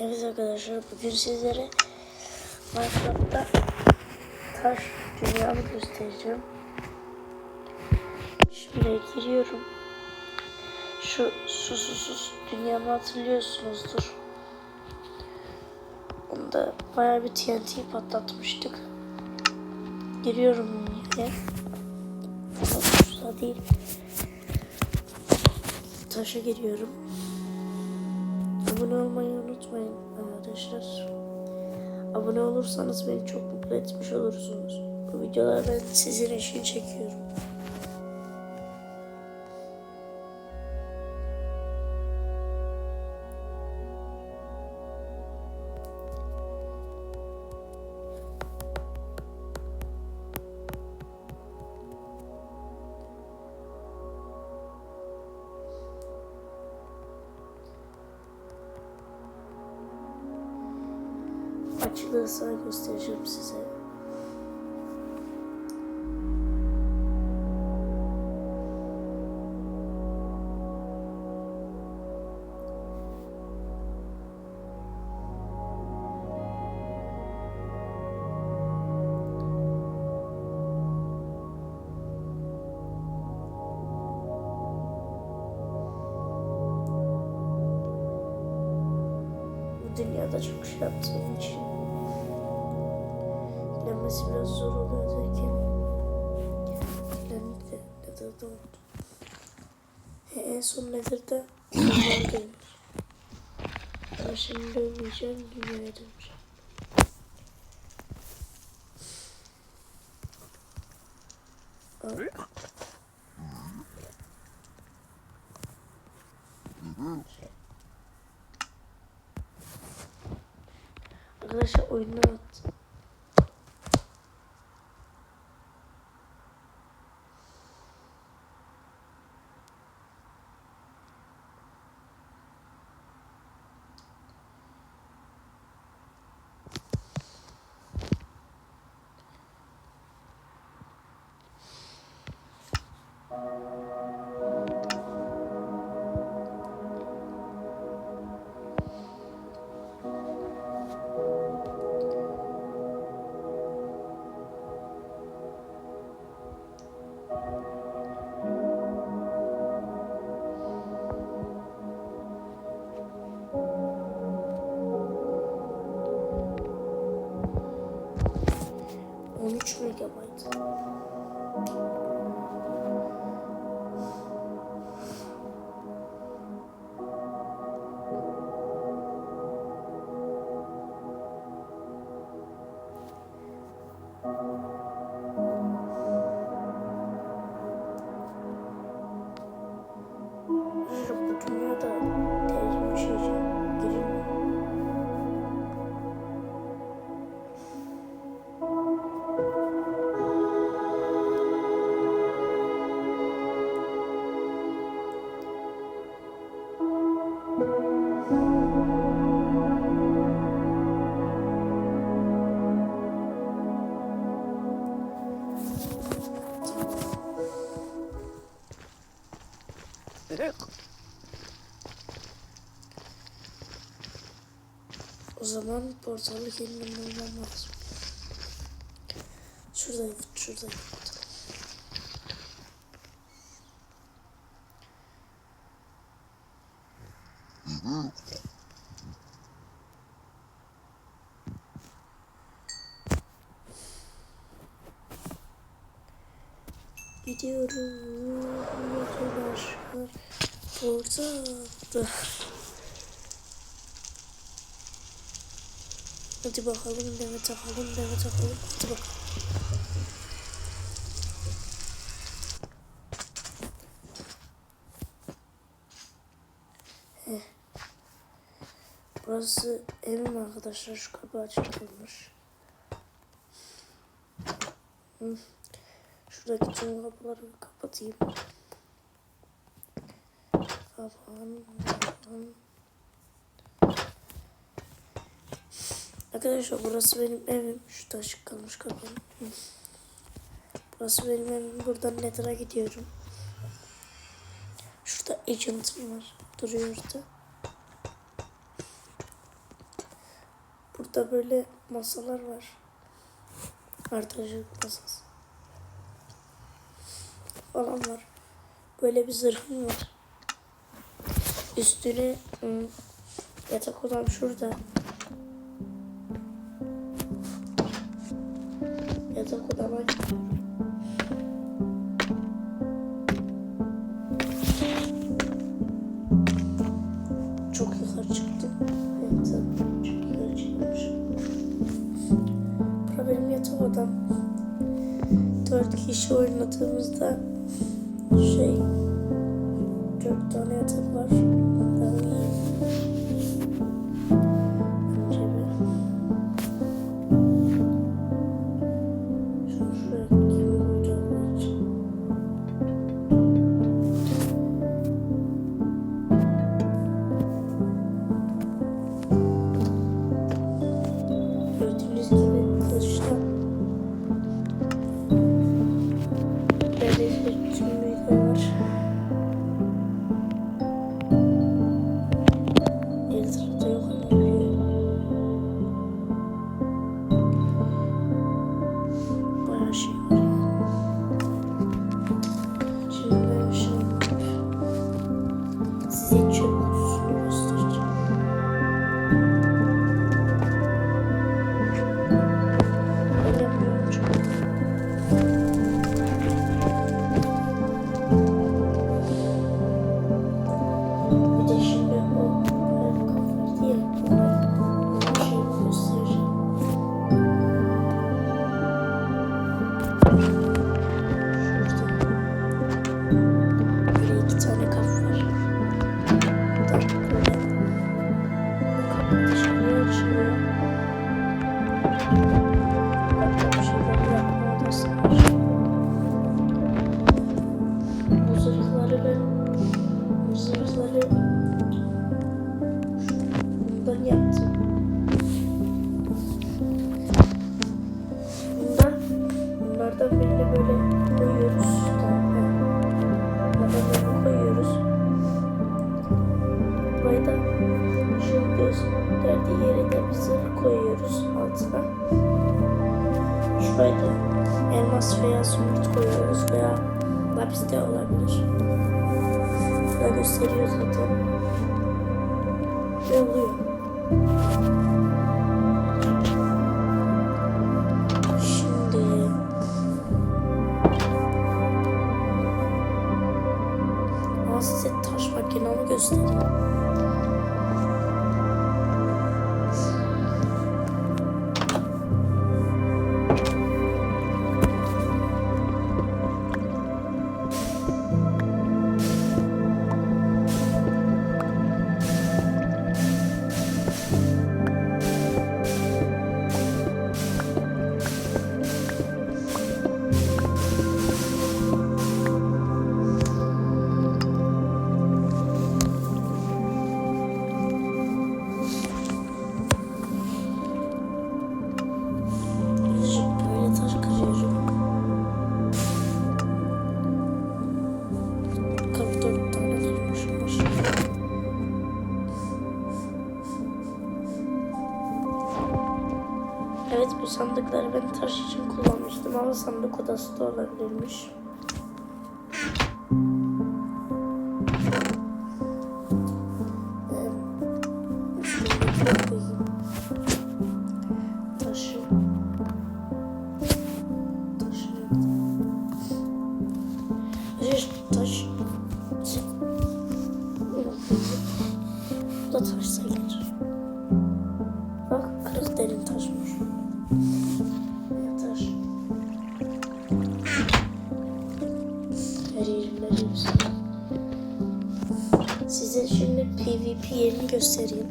Evet arkadaşlar bugün sizlere Minecraft'ta taş dünyamı göstereceğim. Şimdi giriyorum. Şu su su su dünyamı hatırlıyorsunuzdur. Onda bayağı bir TNT patlatmıştık. Giriyorum yine. Suda değil. Taşa giriyorum. Abone olmayı unutmayın arkadaşlar. Abone olursanız beni çok mutlu etmiş olursunuz. Bu videoları ben sizin için çekiyorum. Sağ göstereceğim size. Dünyada çok şey yaptığım için Dilenmesi biraz zor oluyor de Nether'da oldu. He, en son Nether'da Nether'daymış. Ben şimdi ölmeyeceğim, dünyaya döneceğim. Arkadaşlar oyundan Zaman portalı kendim bulmam lazım. Şuradayım, şuradayım. Gidiyorum arkadaşlar. Portalda. Hadi bakalım deme takalım deme takalım. Hadi bakalım. Burası evim arkadaşlar. Şu kapı açık kalmış. Şuradaki tüm kapıları kapatayım. Kapan, kapan. Arkadaşlar burası benim evim. Şu taş kalmış kapının. Burası benim evim. Buradan Nether'a gidiyorum. Şurada agent'ım var. Duruyor orada. Burada böyle masalar var. Artıcılık masası. Falan var. Böyle bir zırhım var. Üstüne ıı, yatak odam şurada. yatak odama Çok yukarı çıktı. Evet, çok yukarı çıkmış. Bura benim. Dört kişi oynadığımızda şey şuraydı. Elmas veya zümrüt koyuyoruz veya lapis de olabilir. Şurada gösteriyor zaten. Ve oluyor. Şimdi ama size taş makinamı göstereyim. Sandık odası da olabilirmiş. PvP yerini göstereyim.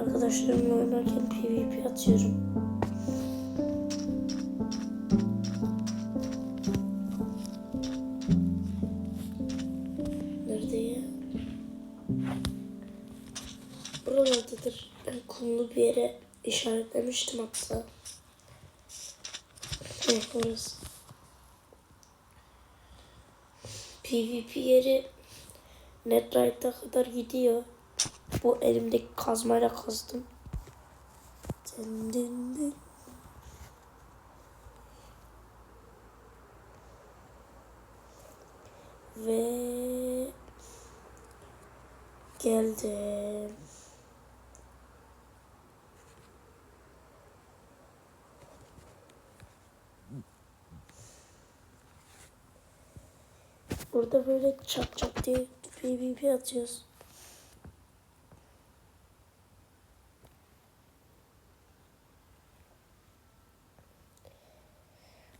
Arkadaşlarımla oynarken PvP atıyorum. Nerede ya? Buralardadır. Ben kumlu bir yere işaretlemiştim hatta. Evet orası. PvP yeri Netright'a kadar gidiyor. Bu elimdeki kazmayla kazdım. Dın dın dın. Ve geldim. Burada böyle çat çat diye PvP atıyoruz.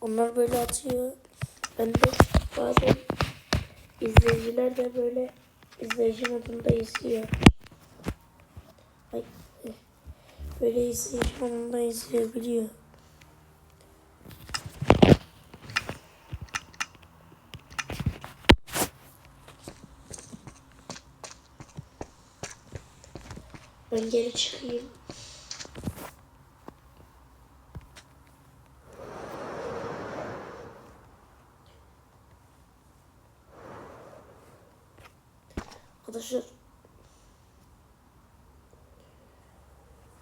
Onlar böyle atıyor. Ben de bazen izleyiciler de böyle izleyici modunda izliyor. Ay, eh. böyle izleyici modunda izleyebiliyor. Ben geri çıkayım. Arkadaşlar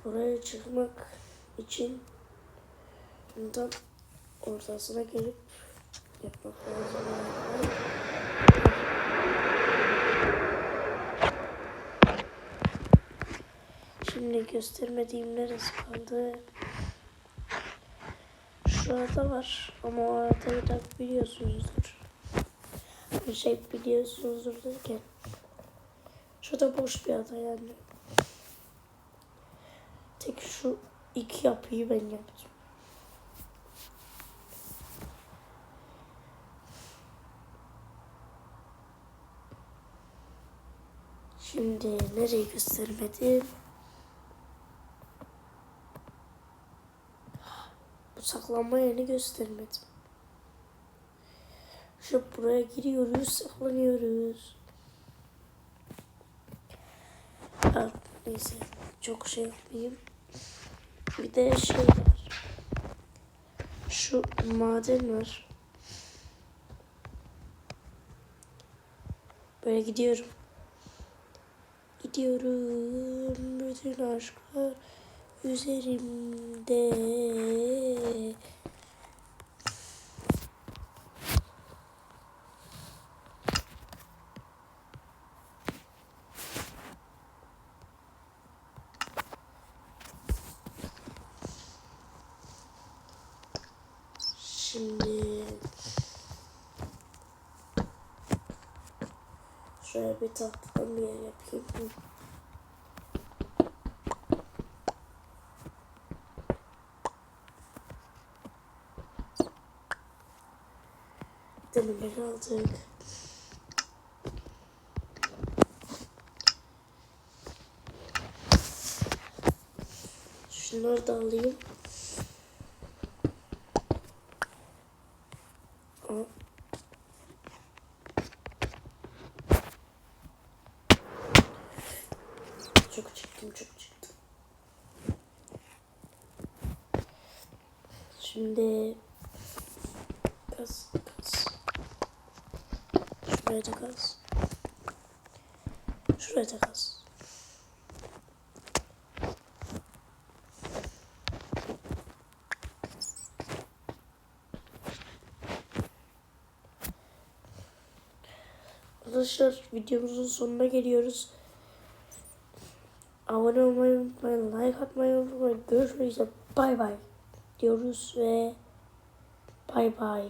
buraya çıkmak için bundan ortasına gelip yapmak lazım. Şimdi göstermediğim neresi kaldı? Şurada var ama o haritayı da biliyorsunuzdur. Bir şey biliyorsunuzdur derken. Şurada boş bir ada yani. Tek şu iki yapıyı ben yaptım. Şimdi nereyi göstermedim? Saklanma yerini göstermedim. Şu buraya giriyoruz, saklanıyoruz. Ha, neyse, çok şey yapmayayım. Bir de şey var. Şu maden var. Böyle gidiyorum. Gidiyorum bütün aşklar üzerimde. Şimdi şöyle bir tahtadan bir yer yapayım. Demirleri aldık. Şunları da alayım. Aa. Çok çıktım, çok çıktım. Şimdi Kaz, kaz. Şuraya da kaz. Şuraya da kaz. Arkadaşlar videomuzun sonuna geliyoruz. Abone olmayı unutmayın, like atmayı unutmayın. Görüşmek üzere. Bay bay diyoruz ve bay bay.